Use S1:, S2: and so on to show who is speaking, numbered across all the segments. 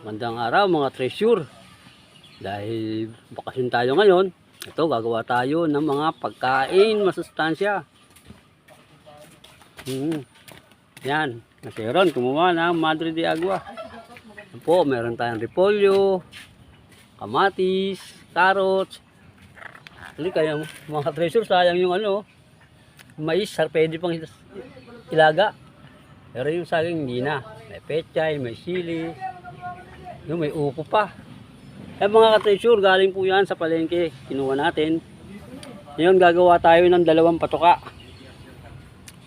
S1: Magandang araw mga treasure. Dahil bakasyon tayo ngayon, ito gagawa tayo ng mga pagkain masustansya. Hmm. Yan. Kasi Ron, kumuha ng Madre de Agua. Yan po, meron tayong repolyo, kamatis, carrots. Hali kayo, mga treasure, sayang yung ano, mais, pwede pang il- ilaga. Pero yung saging hindi na. May pechay, may sili, yung may upo pa. Eh mga ka-treasure, galing po yan sa palengke. Kinuha natin. Ngayon gagawa tayo ng dalawang patoka.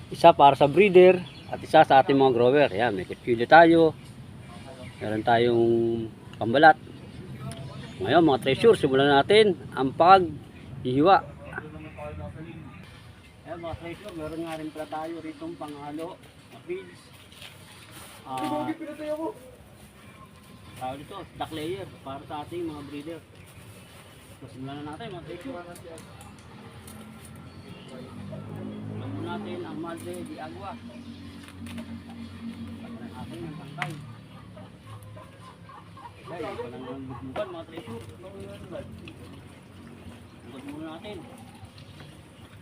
S1: Isa para sa breeder at isa sa ating mga grower. Yan, may kutsilyo tayo. Meron tayong pambalat. Ngayon mga treasure, simulan natin ang paghihiwa. Ayan mga treasure, meron nga rin pala tayo rito panghalo. Feeds. Ah, tawag dito, duck layer para sa ating mga breeder. So, simulan na natin mga treasure. Simulan mo natin ang madre di agua. Para ng ating ng tangkay. Okay, ito lang ang bugbugan mga treasure. Bugbugan muna natin.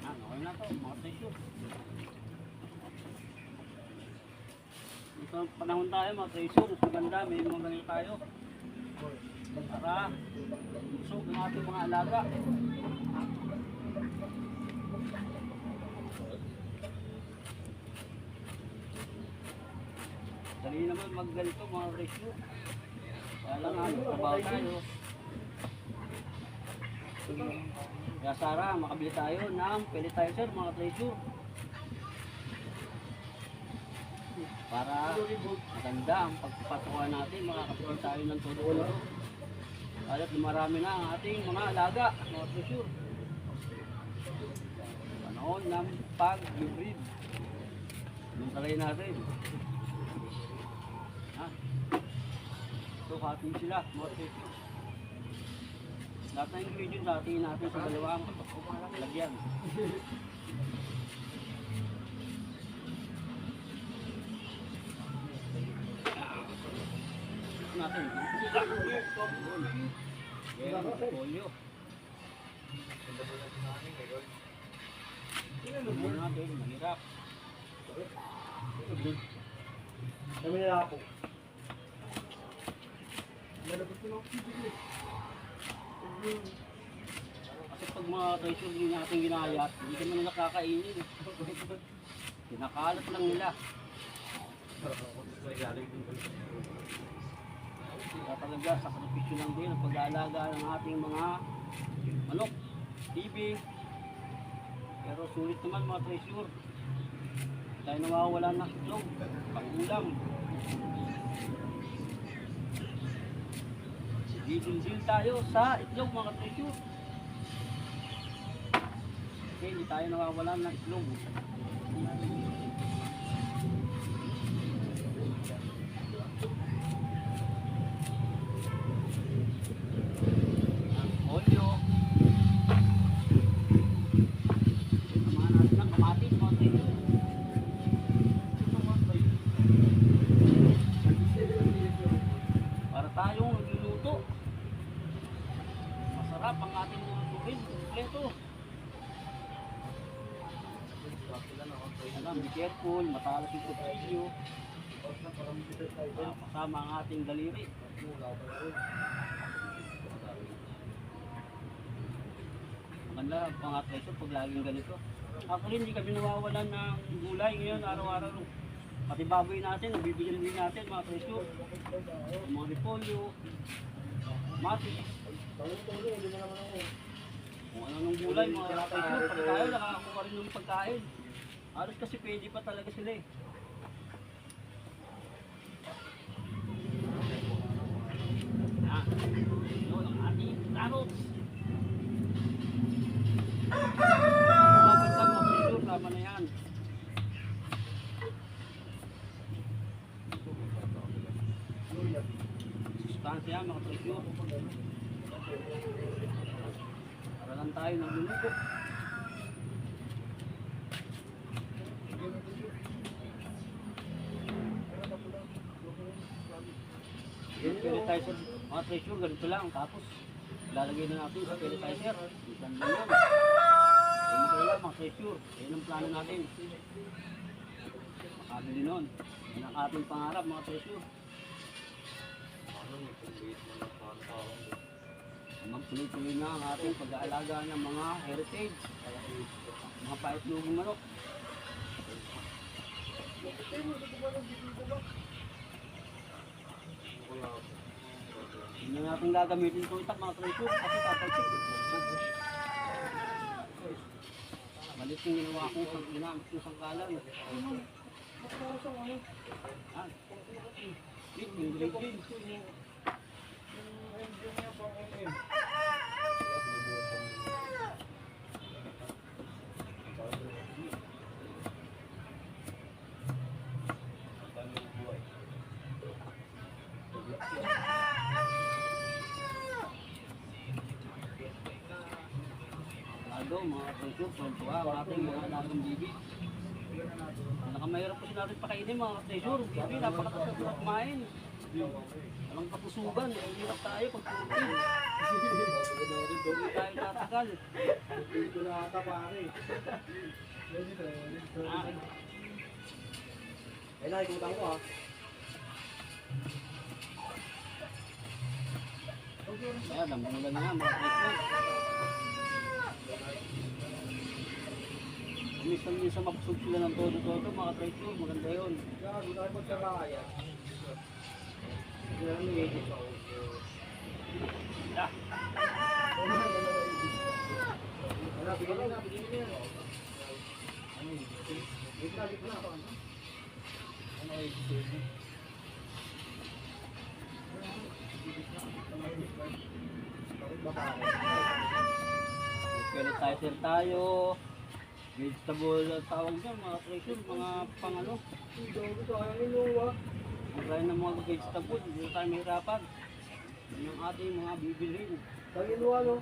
S1: Ah, okay na to mga treasure. Ang panahon tayo mga treasure. Mas maganda, may mga ganito tayo. Para busog ang ating mga alaga. Dali naman magganito mga treasure. Kaya lang ano, trabaho tayo. Kaya Sara, makabili tayo ng pelletizer mga treasure. Para maganda ang pagpapatukan natin, makakapili tayo ng todo. At marami na ang ating mga alaga, mga treasure. Panahon ng pag-breed. Yung talay natin. Ha? So, hatiin sila, mga treasure. Lahat ng ingredients hatiin natin sa dalawang lagyan. Natin. Ayan, polio. Tignan natin, mahirap.
S2: Kami nila ako.
S1: Kasi pag mga treasure din natin ginayat, hindi ka naman nakakainin. eh. Pinakalat lang nila. Kaya talaga, sakripisyo lang din ang pag-aalaga ng ating mga manok, TV. Pero sulit naman mga treasure. Tayo nawawala ng itlog, pang-ulam. Didil-dil tayo sa itlog mga treasure. Kasi hindi tayo nawawala ng itlog. Careful, matalas yung kutsilyo. Ah, kasama ang ating daliri. Maganda ang pangatleso pag laging ganito. Actually, hindi kami nawawalan ng gulay ngayon, araw-araw. Pati baboy natin, nabibigyan din natin mga presyo. Mga repolyo, mati. Kung ano nung gulay, mga presyo. Pag tayo, nakakakuha rin ng pagkain. Halos kasi pwede pa talaga sila eh. Ah, yun ang ating carrots. Mabagdag mga presyo, tama na yan. Sustansya mga presyo. Para lang tayo nagluluto. Pelletizer, mga treasure, ganito lang. Tapos, lalagay na natin sa pelletizer. Isan lang. Ayun kayo lang, mga treasure. Ayun ang plano natin. Makabili nun. Yan ang ating pangarap, mga treasure. Magtuloy-tuloy na ang ating pag-aalaga ng mga heritage. Mga paitlogong manok. Hindi na natin gagamitin ito itak mga treasure kasi tatalsik. Balik yung ginawa ko sa ginamit ko sa kalan. Ah, yung ingredients. Pakainin mga treasure. Bibi, napakatasap na kumain. Walang kapusugan, eh, hirap tayo pag putin. Hindi tayo tatagal.
S2: Dito na ata pare. Ay, nakikutang ko ah.
S1: kaya dambulan na nga mga Minsan-minsan mapusog sila ng todo-todo mga treasure, maganda yun.
S2: Kaya, dito tayo magkakaya. Hindi na namin edit ako. Wala, bigyan na, bigyan na. Ano yun? Wait na, wait na. Ano ay
S1: Pelletizer tayo. Vegetable ang tawag dyan, mga treasure, mga pang.
S2: Dito tayo niluwa.
S1: Ang gaya ng mga vegetable, hindi tayo mahirapan. Yan ang ating mga bibilhin.
S2: Tayo niluwa, no?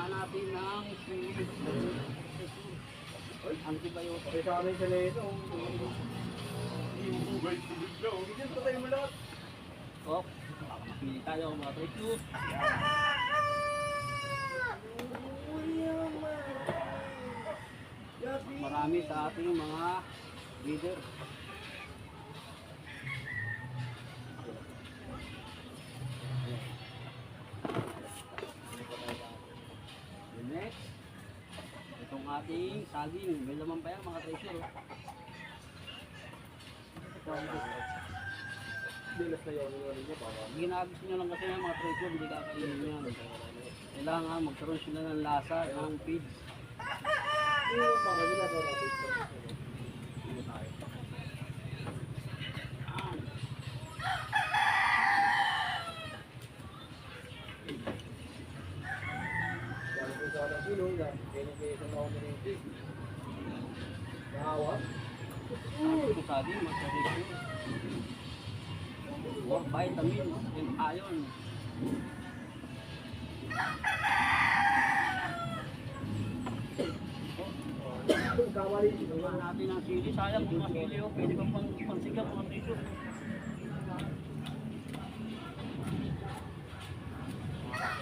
S1: Natin ng antibiotic.
S2: Sa amin sila ito. Bigyan pa tayo mo lahat.
S1: Oh, baka mapili tayo mga treasure. Marami sa ating mga leader. Next, itong ating saging. May laman pa yan mga treasure. Ginagos nyo lang kasi yan mga treasure, hindi kakainin yan. Kailangan magkaroon sila ng lasa ng feeds.
S2: Yung mga ginagawa natin. Dahil kung saan ang silong yan, ganyan kayo sa mga community. Nahawa?
S1: Ito saging, mga treasure. Or vitamin and iron.
S2: Kamali.
S1: Gawin natin ang sili. Sayang kung masili o pwede kang pang pansigaw mga.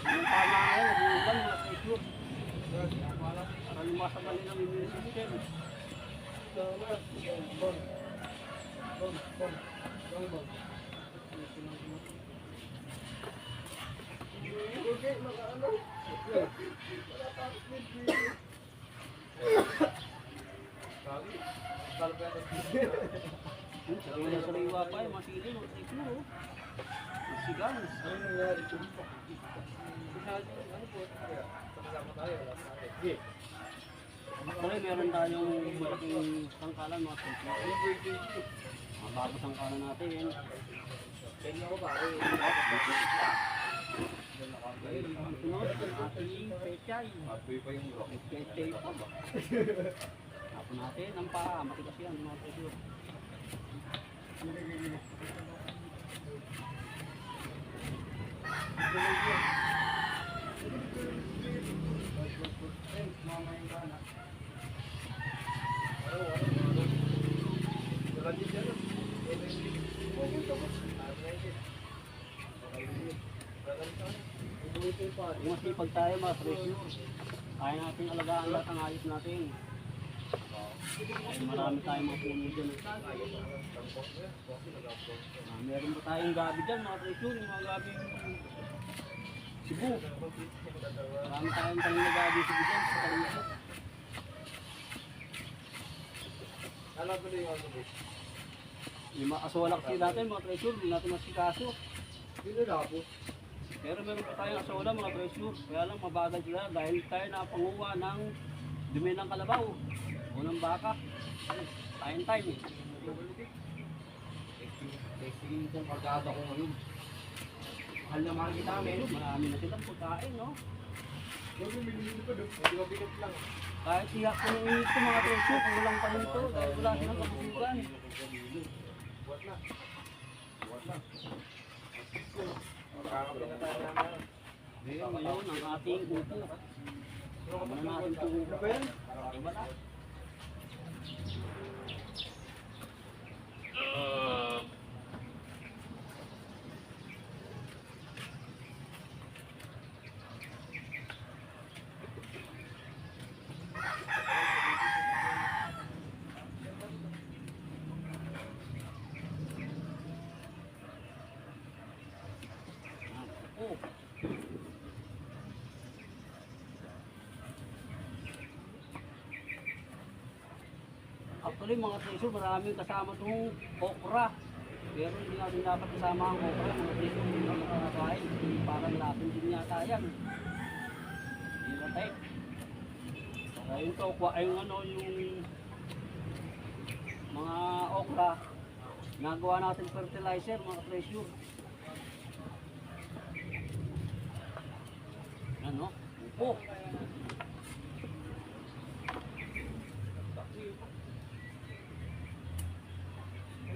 S1: Yung tama na yun, nag-uulan mga treasure. Para lumasagal nila ang immune system. Hmm, Sariwa-sariwa pa yung mga sili, mga treasure. oh. Masigang.
S2: Ano nangyari? Ano po? Kasama tayo. Sige.
S1: Actually, meron tayong malaking sangkalan mga treasure. Mga bago sangkalan natin.
S2: Kanya ko pare.
S1: Ang sunod, ang ating pechay. May pechay pa? Tapos natin ang paa, matigas yan mga treasure. Kung masipag tayo mga treasure, kaya natin alagaan lahat ang ayos natin. Kasi marami tayong mga puno dyan. Ah, meron pa tayong gabi dyan mga treasure, yung mga gabi Cebu. Marami tayong taling na gabi Cebu dyan sa Kalinso.
S2: Ano ba yung ano ba?
S1: Yung mga aswala kasi natin mga treasure, hindi natin masikaso.
S2: Hindi na.
S1: Pero meron pa tayong asola mga treasure. Kaya lang mabagal sila dahil tayo napanguha ng dumi ng kalabaw o ng baka. Tayo time eh.
S2: Testing itong pagkaba ko ngayon. Mahal na mahal kita namin.
S1: Marami na silang pagkain no. Kahit siya ko ng init ko mga treasure, kung walang pahinto dahil wala silang kabubugan.
S2: Buwat na. Buwat na. Makakapit na.
S1: Ngayon, ang ating upo. Na natin itong upo.
S2: Ano?
S1: Iba na. Oh. Actually mga treasure, maraming kasama itong okra. Pero hindi natin dapat kasama ang okra, mga treasure, hindi natin nakakain. Parang latin din yata yan. Hindi na tayo. Kaya yung tokwa, ay ano, yung mga okra, nagawa natin fertilizer, mga treasure. Ano? Upo.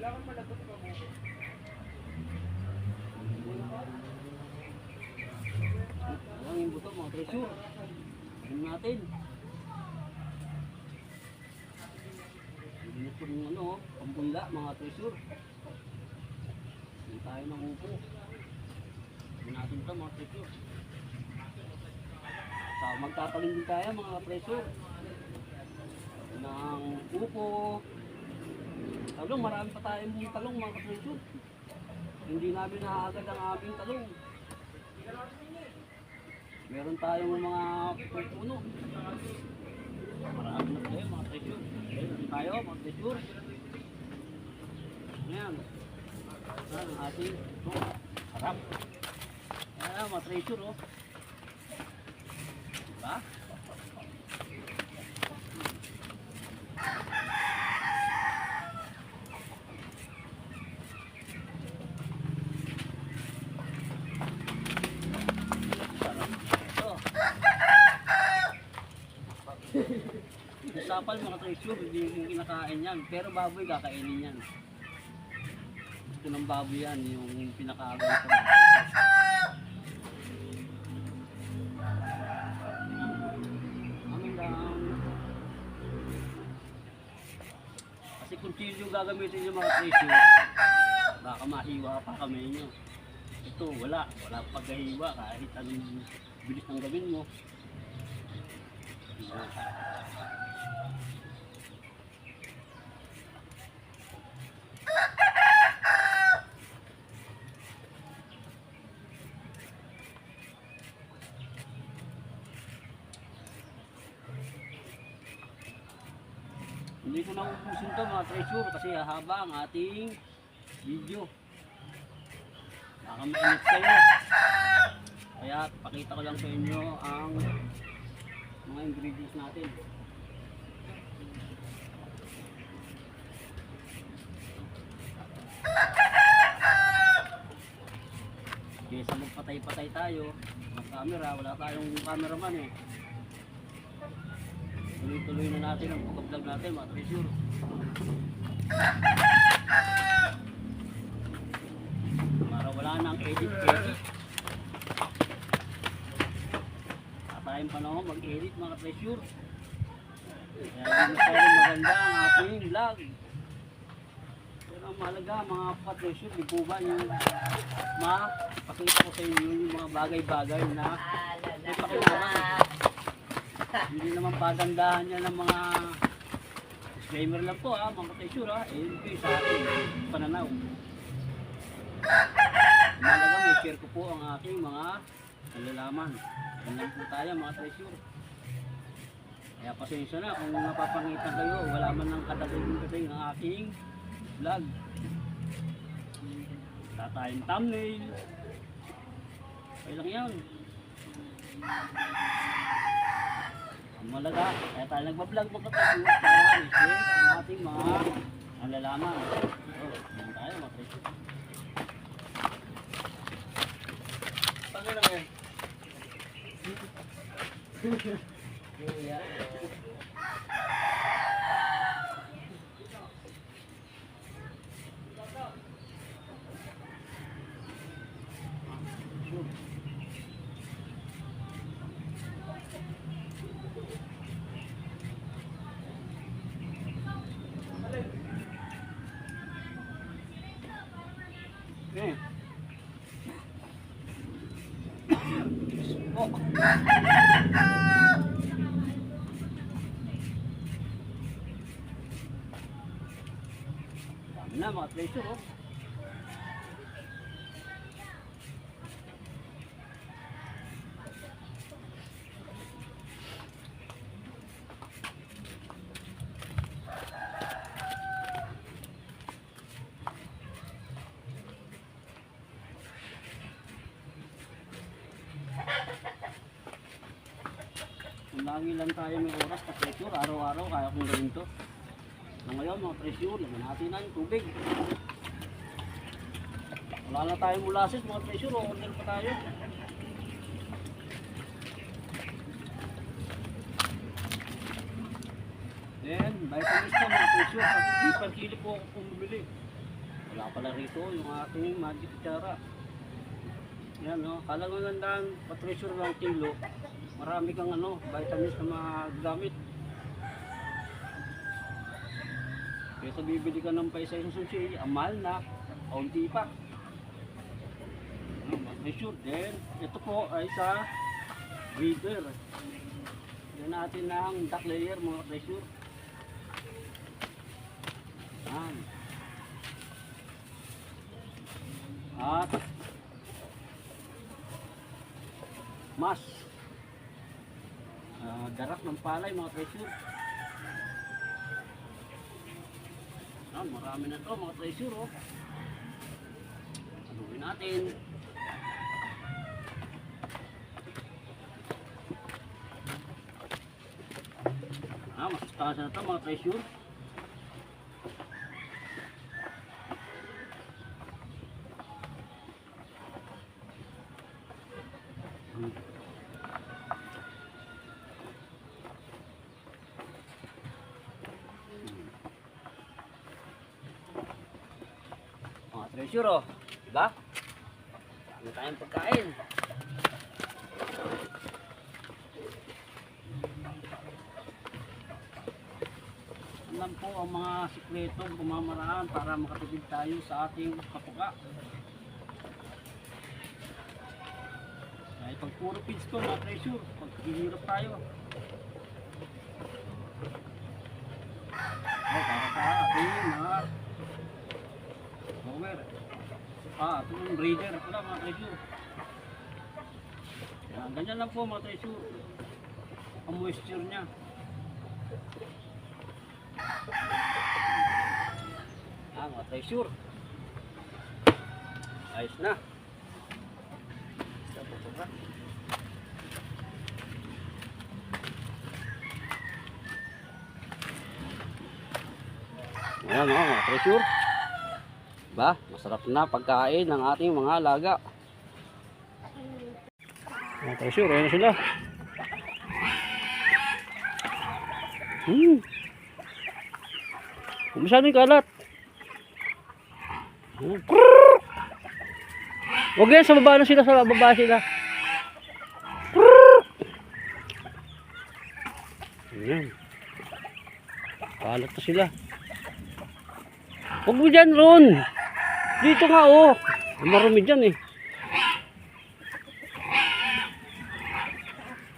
S2: Kailangan malagot ka mo.
S1: Ayan yung buto mga treasure. Tignan natin. Hindi po yung ano, pambula mga treasure. Hindi tayo ng upo. Tignan natin ito mga treasure. So, magtatalim din tayo mga treasure. Ng upo. Talong, marami pa tayong talong mga treasure. Hindi namin naagad ang aming talong. Meron tayong mga pupuno. Marami na tayo mga treasure. Meron tayo mga treasure. Ayan. Ayan ang ating oh, harap. Ayan mga treasure oh. Diba? Ito. Yung sapal mga treasure, hindi yung kinakain yan. Pero baboy kakainin yan. Gusto ng baboy yan, yung pinakaagal ko. Sino yung gagamitin yung mga treasure, baka mahiwa pa kami nyo. Ito, wala. Wala pagkahiwa kahit anong bilis ng gawin mo. Hindi ko na ubusin to mga treasure kasi hahaba ang ating video. Baka mainit kayo. Kaya pakita ko lang sa inyo ang mga ingredients natin. Kesa magpatay-patay tayo, ng camera, wala tayong cameraman eh. Tuloy-tuloy na natin ang pag-vlog natin mga treasure. Para wala nang edit-edit. Tayong panahon mag-edit mga treasure. Kaya hindi masyadong maganda ang ating vlog. Pero ang mahalaga mga ka-treasure, di po ba yung ma-pakita ko sa inyo yung mga bagay-bagay na may pakilaman. Hindi naman pagandahan yan ng mga disclaimer lang po ah, mga ka-treasure ah. Eh, po sa ating pananaw. Mahalaga may share ko po ang aking mga nalalaman. Yan lang po tayo mga treasure. Kaya pasensya na kung napapangitan kayo, wala man ng kadating-dating ang aking vlog. Wala tayong thumbnail. Okay lang yan. Malaga, kaya tayo nagbablog kapatid para i-share ang ating mga nalalaman. So, yan tayo mga treasure. Paano na ngayon? Eh. Oh. Treasure oh. Lagi lang tayo may oras treasure, araw-araw kaya kong gawin to. Na ngayon mga treasure, laman natin na yung tubig. Wala na tayong molasses mga treasure, order pa tayo. Then, vitamins po mga pag di per kilo po ako bumibili. Wala pala rito yung ating magic kutsara. Yan no, kala mo landang pa-treasure ng kilo, marami kang ano, vitamins na magagamit. Kaya sa bibili ka ng paisa isang sushi, ang mahal na, kaunti pa. Ano, mag-treasure. Then, ito po ay sa breeder. Yan natin ng duck layer mga treasure. Yan. At mas ah, darak ng palay mga treasure. Ah, marami na to mga treasure oh. Anuhin natin. Ah, mas taas na to mga treasure. Treasure oh. Diba? Dami tayong pagkain. Alam po ang mga sikretong pumamaraan para makatipid tayo sa ating kapuka. Dahil pag puro feeds ko, mga treasure, pag hihirap tayo. Oh, para sa ating mga Ah, ito yung breeder pala mga treasure. Yan, ganyan lang po mga treasure. Ang moisture niya. Ah, mga treasure. Ayos na. Tapos ba? Ayan o, mga treasure. Ba, masarap na pagkain ng ating mga alaga. Mga treasure, ayan na sila. Hmm. Kumusta yung kalat? Hmm. Huwag yan, sa baba na sila, sa baba sila. Ayan. Kalat na sila. Huwag mo dyan, Ron. Dito nga, oh. Marumi dyan, eh.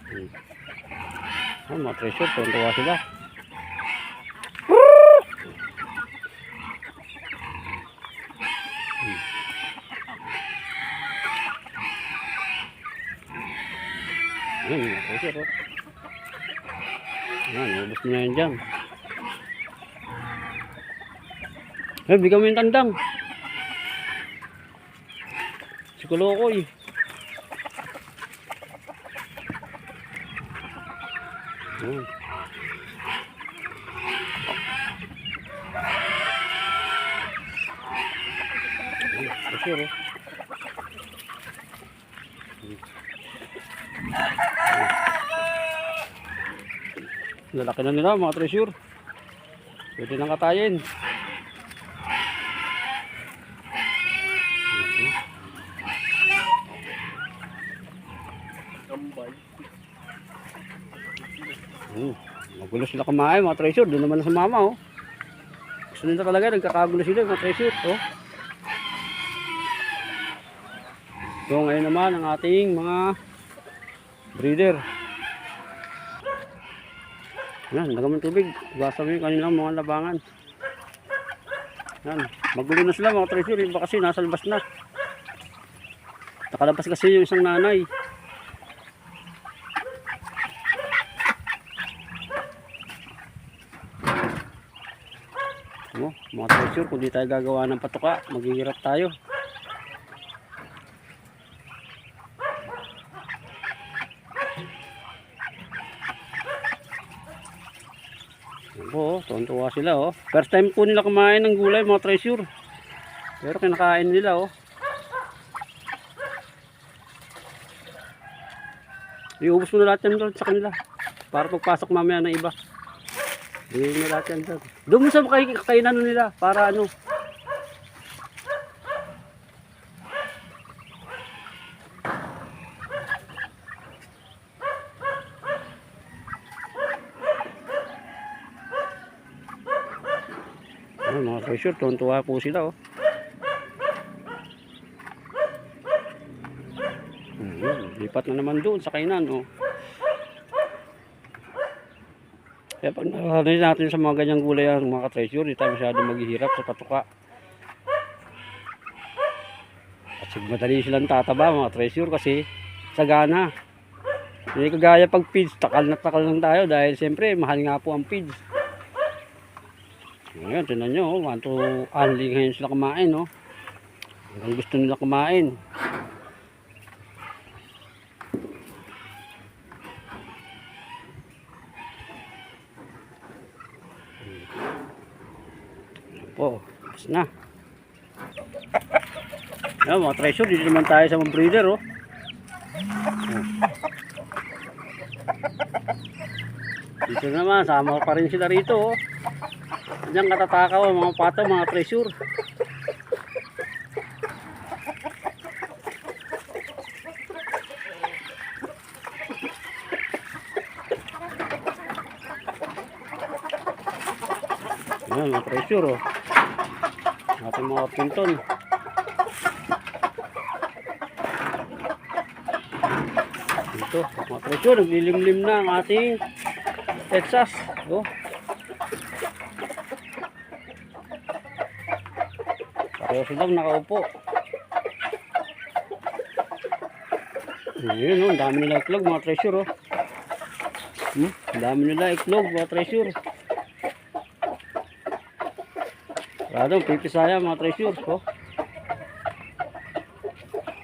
S1: Hmm. Ah, mga treasure, tuwan-tuwa sila. Hmm. Ayan, mga treasure, oh. Ayan, yan dyan. Eh, mo yung tandang. Si treasure, oh. Lalaki na nila mga treasure. Pwede nang katayin.
S2: Kambal.
S1: Hmm. Magulo sila kumain mga treasure. Doon naman na sa mama oh. Gusto nila talaga nagkakagulo sila mga treasure. Oh. So ngayon naman ang ating mga breeder. Yan, lagam ng tubig. Basa mo yung kanilang mga labangan. Yan, magulo na sila mga treasure. Iba kasi nasa labas na. Nakalabas kasi yung isang nanay. Ano, treasure, kung di tayo gagawa ng patuka, maghihirap tayo. Ako, oh, tuwan-tuwa sila oh. First time po nila kumain ng gulay mga treasure. Pero kinakain nila oh. Iubos mo na lahat yan sa kanila. Para pagpasok mamaya ng iba. Bigay mo lahat yan doon. Doon mo sa kay- kainan nila. Para ano. Ano, mga treasure, tuwan-tuwa po sila oh. Hmm, lipat na naman doon sa kainan oh. Kaya pag nakakalin natin sa mga ganyang gulay ang mga treasure, di tayo masyado maghihirap sa patuka. Kasi madali silang tataba mga treasure kasi sagana. Hindi kagaya pag feeds, takal na takal lang tayo dahil siyempre mahal nga po ang feeds. Ngayon, tinan nyo, oh, want to only ngayon sila kumain, no? Hanggang gusto nila kumain. Po, tapos na. Ayan, mga treasure, dito naman tayo sa mga breeder, oh. Dito naman, sama pa rin sila rito, oh. Diyan katatakaw mga pato, mga treasure. Ayan, mga treasure, oh. Ating mga pinton. Ito, mga treasure, naglilimlim na ang ating Texas. Oh. Pareho silang nakaupo. Ayun, oh, ang dami nila iklog, mga treasure, oh. Hmm, ang dami nila iklog, mga treasure. Rado, pipisaya mga treasures ko.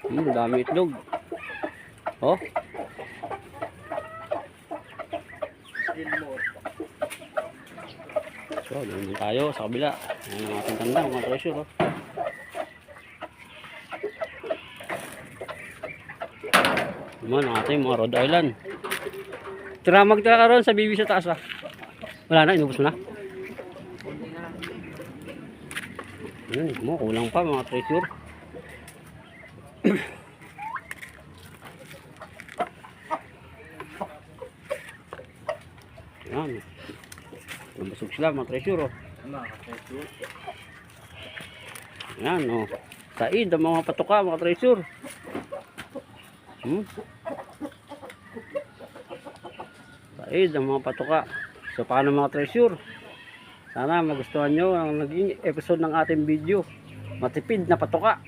S1: Hmm, dami itlog. Oh, so doon tayo sa kabila. Ayan ang ating tanda mga treasure. Oh. Naman ang ating mga Rhode Island. Tira magkakaroon sa bibi sa taas ah. Wala na, inubos mo na. Ayun, mo, kulang pa mga treasure. Yan. Nabasog sila mga treasure. Oh. Yan, oh. Said, ang mga patuka, mga treasure. Hmm? Said, ang mga patuka. So, paano mga treasure? Sana magustuhan nyo ang naging episode ng ating video. Matipid na patuka.